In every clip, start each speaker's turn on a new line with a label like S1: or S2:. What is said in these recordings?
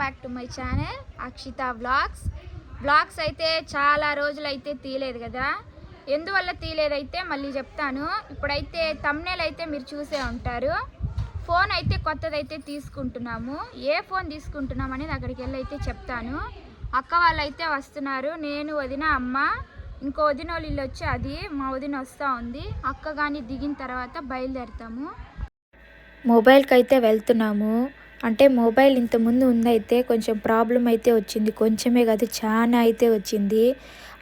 S1: Back to my channel Akshitha blogs vlogs అయితే చాలా రోజులు అయితే తీయలేదు కదా? ఎందువల్ల తీయలేదైతే మళ్ళీ చెప్తాను. ఇప్పుడైతే తమ్నేల్ అయితే మీరు చూసే ఉంటారు. ఫోన్ అయితే కొత్తదైతే తీసుకుంటున్నాము. ఏ ఫోన్ తీసుకుంటున్నాం అనేది అక్కడికి వెళ్ళి అయితే చెప్తాను. అక్క వాళ్ళు అయితే వస్తున్నారు. నేను వదిన అమ్మ. ఇంకో వదిన వాళ్ళు ఇల్లు వచ్చి అది మా వదిన వస్తూ ఉంది. అక్క కానీ దిగిన తర్వాత బయలుదేరుతాము. మొబైల్కి అయితే వెళ్తున్నాము. అంటే మొబైల్ ఇంతకుముందు ఉందైతే కొంచెం ప్రాబ్లం అయితే వచ్చింది. కొంచెమే కాదు చాలా అయితే వచ్చింది.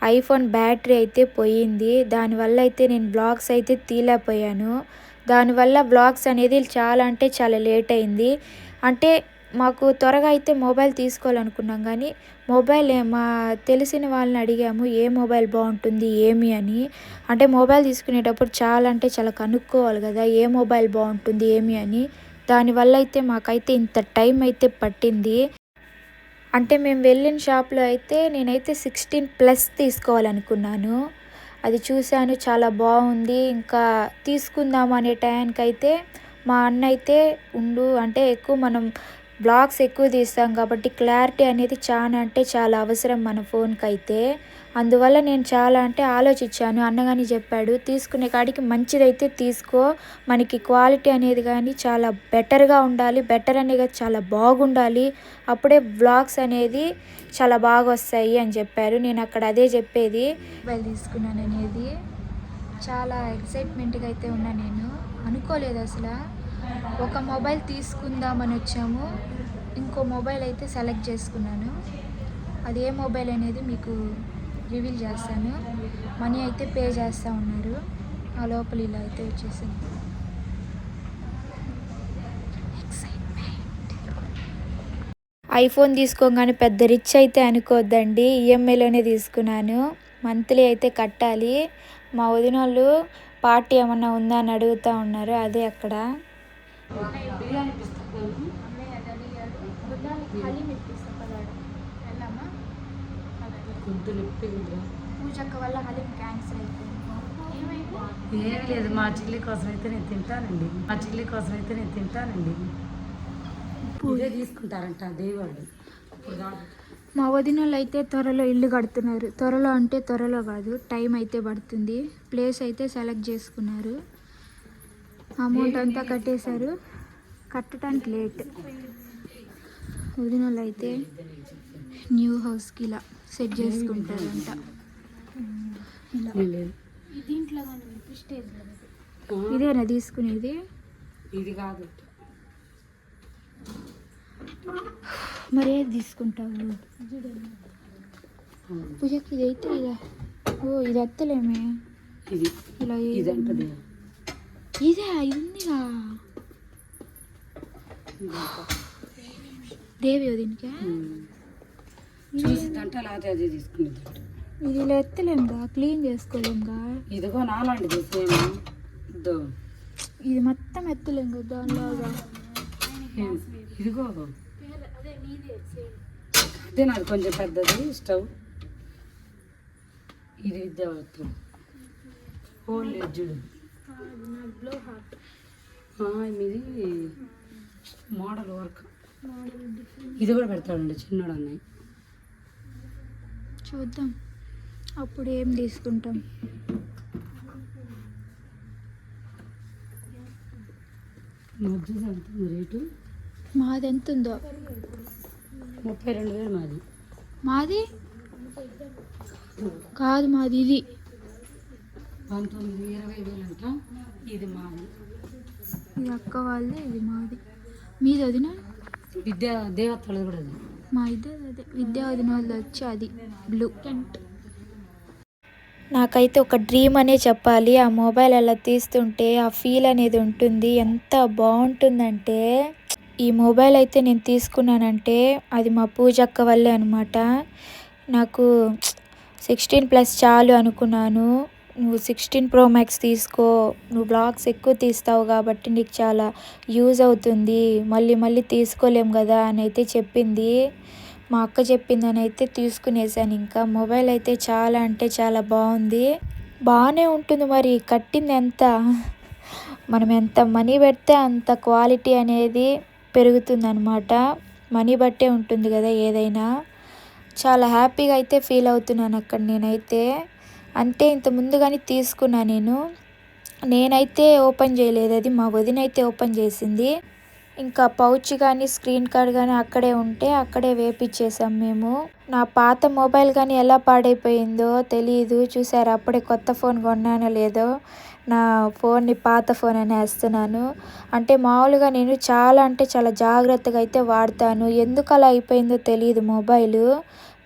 S1: ఐఫోన్ బ్యాటరీ అయితే పోయింది. దానివల్ల అయితే నేను బ్లాగ్స్ అయితే తీలేకపోయాను దానివల్ల బ్లాగ్స్ అనేది చాలా అంటే చాలా లేట్ అయింది. అంటే మాకు త్వరగా అయితే మొబైల్ తీసుకోవాలనుకున్నాం కానీ మొబైల్ ఏ- మా తెలిసిన వాళ్ళని అడిగాము ఏ మొబైల్ బాగుంటుంది ఏమి? అని. అంటే మొబైల్ తీసుకునేటప్పుడు చాలా అంటే చాలా కనుక్కోవాలి కదా ఏ మొబైల్ బాగుంటుంది ఏమి? అని. దానివల్ల అయితే మాకైతే ఇంత టైం అయితే పట్టింది. అంటే మేము వెళ్ళిన షాప్లో అయితే నేనైతే సిక్స్టీన్ ప్లస్ తీసుకోవాలనుకున్నాను. అది చూశాను చాలా బాగుంది. ఇంకా తీసుకుందాం అనే టైంకి అయితే మా అన్న అయితే ఉండు అంటే ఎక్కువ మనం బ్లాగ్స్ ఎక్కువ తీస్తాం కాబట్టి క్లారిటీ అనేది చాలా అంటే చాలా అవసరం మన ఫోన్కి అయితే అందువల్ల నేను చాలా అంటే ఆలోచించాను. అన్నగాని చెప్పాడు తీసుకునే కాడికి మంచిదైతే తీసుకో. మనకి క్వాలిటీ అనేది కానీ చాలా బెటర్గా ఉండాలి. బెటర్ అనేది చాలా బాగుండాలి. అప్పుడే బ్లాగ్స్ అనేది చాలా బాగా వస్తాయి అని చెప్పారు. నేను అక్కడ అదే చెప్పేది. మొబైల్ తీసుకున్నాను అనేది చాలా ఎక్సైట్మెంట్గా అయితే ఉన్నా నేను. అనుకోలేదు అసలు. ఒక మొబైల్ తీసుకుందామని వచ్చాము. ఇంకో మొబైల్ అయితే సెలెక్ట్ చేసుకున్నాను. అది ఏ మొబైల్ అనేది మీకు రివీల్ చేస్తాను. మనీ అయితే పే చేస్తూ ఉన్నారు. ఆ లోపల ఇలా అయితే వచ్చేసింది. ఐఫోన్ తీసుకోగానే పెద్ద రిచ్ అయితే అనుకోవద్దండి ఈఎంఐలోనే తీసుకున్నాను. మంత్లీ అయితే కట్టాలి. మా వదిన వాళ్ళు పార్టీ ఏమన్నా ఉందా అని అడుగుతూ ఉన్నారు. అదే అక్కడ. పూజక్క వల్ల హలీం క్యాన్సిల్ అయిపోయింది.
S2: ఏమీ లేదు మా చిల్లి కోసం అయితే నేను తింటానండి. మా చిల్లి కోసం అయితే నేను తింటానండి. ఇదే తీసుకుంటారంట కాదు.
S1: మా వదిన వాళ్ళు అయితే త్వరలో ఇల్లు కడుతున్నారు. త్వరలో అంటే త్వరలో కాదు టైం అయితే పడుతుంది. ప్లేస్ అయితే సెలెక్ట్ చేసుకున్నారు. అమౌంట్ అంతా కట్టేశారు. కట్టడానికి లేట్. వదిన వాళ్ళు అయితే న్యూ హౌస్కి ఇలా సెట్ చేసుకుంటారంట. ఇలా
S2: ఏం లేదు
S1: ఇదేనా తీసుకునేది?
S2: ఇది కాదు.
S1: మరి ఏది తీసుకుంటావు? పూజకి ఇది అయితే ఇదా. ఓ ఇది ఎత్తలేమే
S2: ఇది.
S1: ఇలా
S2: ఇదే
S1: ఇది ఉందిగా. దేవి దీనికి?
S2: చూసిద్దంట లేకపోతే అదే తీసుకునేది
S1: ఇది ఇలా ఎత్తలేముగా క్లీన్ చేసుకోలేముగా
S2: ఇదిగో నాలాంటిది సేమ్. ఇదో.
S1: ఇది మొత్తం ఎత్తలేం కదా దానిలాగా
S2: ఇదిగో. అదే నాది కొంచెం పెద్దది స్టవ్. ఇది విద్యావత్వం హోల్ ఎడ్జుడు ఇది మోడల్ వర్క్. ఇది కూడా పెడతాడండి చిన్నోడు అన్నయ్య.
S1: చూద్దాం. అప్పుడు ఏం తీసుకుంటాం?
S2: రేటు?
S1: మాది ఎంత ఉందో
S2: ముప్పై రెండు వేలు మాది.
S1: మాది? కాదు మాది ఇది.
S2: పంతొమ్మిది ఇరవై వేలు అంట. ఇది మాది.
S1: ఇది అక్క వాళ్ళది ఇది మాది. మీది వదిన
S2: విద్యా దేవతలది కూడా అది.
S1: మా ఇద్దరు అదే. విద్యా వదిన వచ్చి అది బ్లూ. టెంట్. నాకైతే ఒక డ్రీమ్ అనే చెప్పాలి. ఆ మొబైల్ అలా తీస్తుంటే ఆ ఫీల్ అనేది ఉంటుంది. ఎంత బాగుంటుందంటే ఈ మొబైల్ అయితే నేను తీసుకున్నానంటే అది మా పూజక్క వల్లే అనమాట నాకు సిక్స్టీన్ ప్లస్ చాలు అనుకున్నాను. నువ్వు సిక్స్టీన్ ప్రో మ్యాక్స్ తీసుకో నువ్వు బ్లాగ్స్ ఎక్కువ తీస్తావు కాబట్టి నీకు చాలా యూజ్ అవుతుంది. మళ్ళీ మళ్ళీ తీసుకోలేం కదా అని అయితే చెప్పింది. మా అక్క చెప్పిందని అయితే తీసుకునేసాను ఇంకా. మొబైల్ అయితే చాలా అంటే చాలా బాగుంది. బాగానే ఉంటుంది మరి కట్టింది ఎంత? మనం ఎంత మనీ పెడితే అంత క్వాలిటీ అనేది పెరుగుతుందన్నమాట. మనీ బట్టే ఉంటుంది కదా ఏదైనా. చాలా హ్యాపీగా అయితే ఫీల్ అవుతున్నాను అక్కడ నేనైతే. అంటే ఇంత ముందుగానే తీసుకున్నా నేను. నేనైతే ఓపెన్ చేయలేదు. అది మా వదిన అయితే ఓపెన్ చేసింది. ఇంకా పౌచ్ కానీ స్క్రీన్ కార్డ్ కానీ అక్కడే ఉంటే అక్కడే వేపిచ్చేసాం మేము. నా పాత మొబైల్ కానీ ఎలా పాడైపోయిందో తెలియదు చూసారు? అప్పుడే కొత్త ఫోన్ కొన్నానో లేదో నా ఫోన్ని పాత ఫోన్ అని వేస్తున్నాను. అంటే మామూలుగా నేను చాలా అంటే చాలా జాగ్రత్తగా అయితే వాడతాను. ఎందుకు అలా అయిపోయిందో తెలియదు మొబైల్.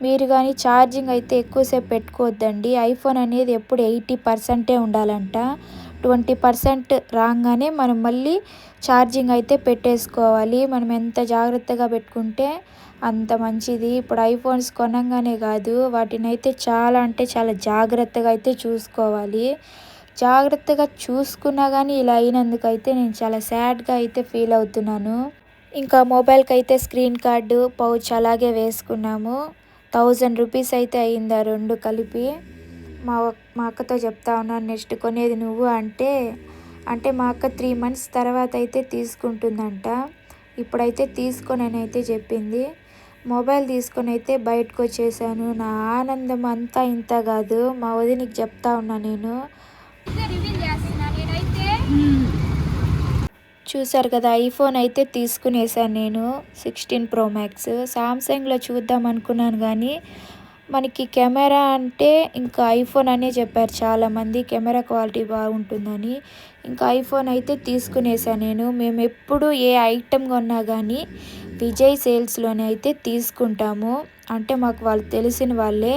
S1: మీరు కానీ ఛార్జింగ్ అయితే ఎక్కువసేపు పెట్టుకోవద్దండి. ఐఫోన్ అనేది ఎప్పుడు ఎయిటీ పర్సెంటే ఉండాలంట. ట్వంటీ పర్సెంట్ రాగానే మనం మళ్ళీ ఛార్జింగ్ అయితే పెట్టేసుకోవాలి. మనం ఎంత జాగ్రత్తగా పెట్టుకుంటే అంత మంచిది. ఇప్పుడు ఐఫోన్స్ కొనంగానే కాదు వాటిని అయితే చాలా అంటే చాలా జాగ్రత్తగా అయితే చూసుకోవాలి. జాగ్రత్తగా చూసుకున్నా కానీ ఇలా అయినందుకైతే నేను చాలా సాడ్గా అయితే ఫీల్ అవుతున్నాను. ఇంకా మొబైల్కి అయితే స్క్రీన్ కార్డు పౌచ్ అలాగే వేసుకున్నాము. థౌజండ్ రూపీస్ అయితే అయ్యింది ఆ రెండు కలిపి. మా మా అక్కతో చెప్తా ఉన్నాను నెక్స్ట్ కొనేది నువ్వు అంటే అంటే మా అక్క త్రీ మంత్స్ తర్వాత అయితే తీసుకుంటుందంట. ఇప్పుడైతే తీసుకొని అయితే చెప్పింది. మొబైల్ తీసుకొని అయితే బయటకు వచ్చేసాను. నా ఆనందం అంతా ఇంత కాదు. మా వదినికి చెప్తా ఉన్నా నేను. చూసారు కదా ఐఫోన్ అయితే తీసుకునేసాను నేను సిక్స్టీన్ ప్రో మ్యాక్స్ సామ్సంగ్లో చూద్దాం అనుకున్నాను కానీ మనకి కెమెరా అంటే ఇంకా ఐఫోన్ అనే చెప్పారు చాలామంది కెమెరా క్వాలిటీ బాగుంటుందని. ఇంకా ఐఫోన్ అయితే తీసుకునేసాను నేను. మేము ఎప్పుడు ఏ ఐటమ్ కొన్నా కానీ విజయ్ సేల్స్లోనే అయితే తీసుకుంటాము. అంటే మాకు వాళ్ళు తెలిసిన వాళ్ళే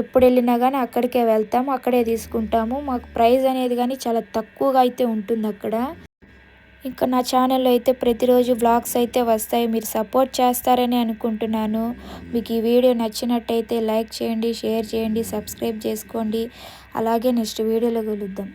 S1: ఎప్పుడు వెళ్ళినా కానీ అక్కడికే వెళ్తాము అక్కడే తీసుకుంటాము. మాకు ప్రైస్ అనేది కానీ చాలా తక్కువగా అయితే ఉంటుంది అక్కడ ఇంకా నా ఛానల్లో అయితే ప్రతిరోజు వ్లాగ్స్ అయితే వస్తాయి. మీరు సపోర్ట్ చేస్తారని అనుకుంటున్నాను. మీకు ఈ వీడియో నచ్చినట్టయితే లైక్ చేయండి షేర్ చేయండి సబ్స్క్రైబ్ చేసుకోండి. అలాగే నెక్స్ట్ వీడియోలో కలుద్దాం.